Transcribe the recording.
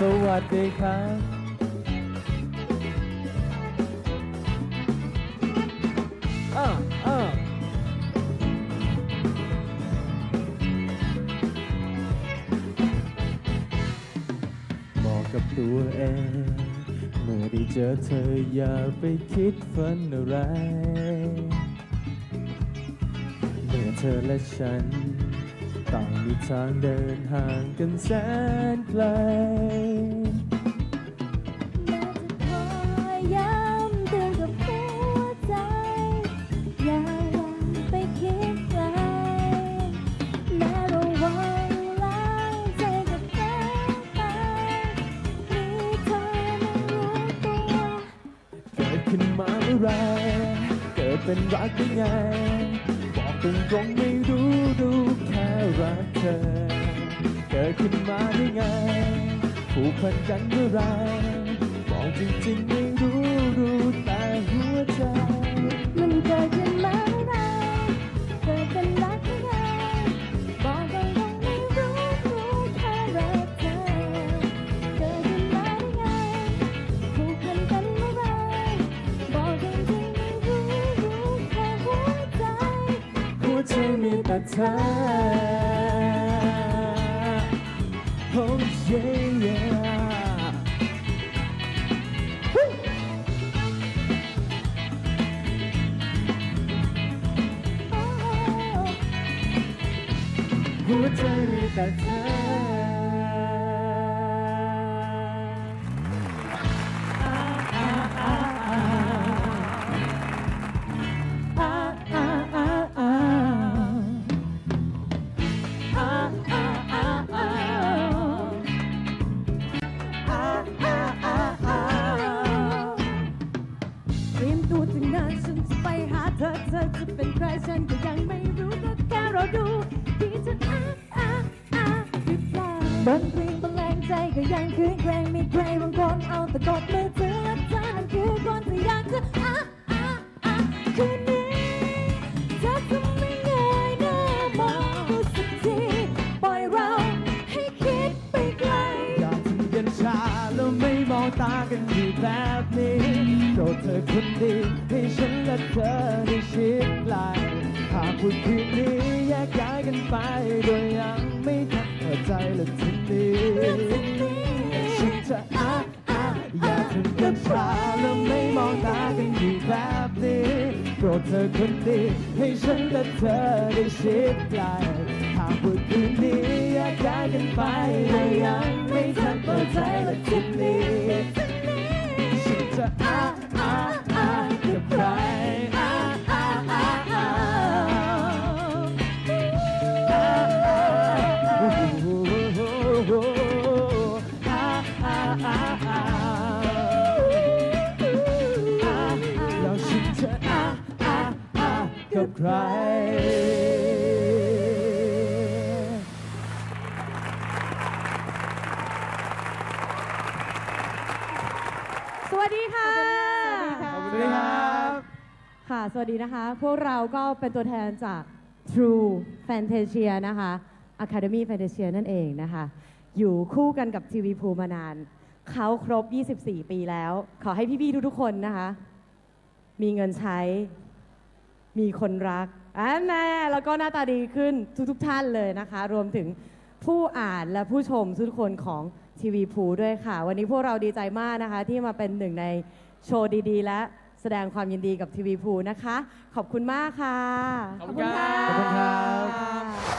สวัสดีครับอ่าอ่าบอกกับตัวเอง เมื่อได้เจอเธออย่าไปคิดฝันอะไร เมื่อเธอและฉัน ต่างมีทางเดินห่างกันแสนไกล ขึ้นมาเมื่อไรเกิดเป็นรักได้ไง บอกตรงตรงๆไม่รู้รู้แค่รักเธอ เกิดขึ้นมาได้ไงผูกพันกันเมื่อไรบอกจริงๆไม่ วใจมีแต่เธอ Oh yeah yeah หัวใจมีแต่เธอ ตัวจะงานฉันจะไปหาเธอเธอจะเป็นใครฉันก็ยังไม่รู้ก็แค่รอดูที่ฉันอ้าอ้าอ้าหรือเปล่าบนเพลงบรรเลงใจก็ยังคืนแกรงมีใครบางคนเอาแต่กดมือถือและเธอนั้นคือคนที่อยากจะอ้า ตากันอยู่แบบนี้โปรดเธอคนดีให้ฉันและเธอได้ชิดไหลหากวันคืนนี้แยกย้ายกันไปโดยยังไม่ทันเข้าใจและทีนี้ เธอคนดีให้ฉันและเธอได้ชิดไหลหากว่าคืนนี้แยากย้ายกันไปโดยยังไม่ทันเปิดใจและทีนี้ฉันจะอ้าอ้าอ้ากับใครอ้าอ้าอ้าอ้าอ้าอ้าอ้าอ้าอ้า ร สวัสดีค่ะ ขอบคุณครับ ค่ะ สวัสดีนะคะ พวกเราก็เป็นตัวแทนจาก True Fantasia นะคะ Academy Fantasia นั่นเองนะคะ อยู่คู่กันกับทีวีพูมานาน เขาครบ 24 ปีแล้ว ขอให้พี่ๆทุกๆคนนะคะ มีเงินใช้ มีคนรักอันแน่แล้วก็หน้าตาดีขึ้นทุกๆท่านเลยนะคะ รวมถึงผู้อ่านและผู้ชมทุกคนของทีวีพูด้วยค่ะ วันนี้พวกเราดีใจมากนะคะ ที่มาเป็นหนึ่งในโชว์ดีๆ และแสดงความยินดีกับทีวีพูนะคะ ขอบคุณมากค่ะ ขอบคุณครับ ขอบคุณครับ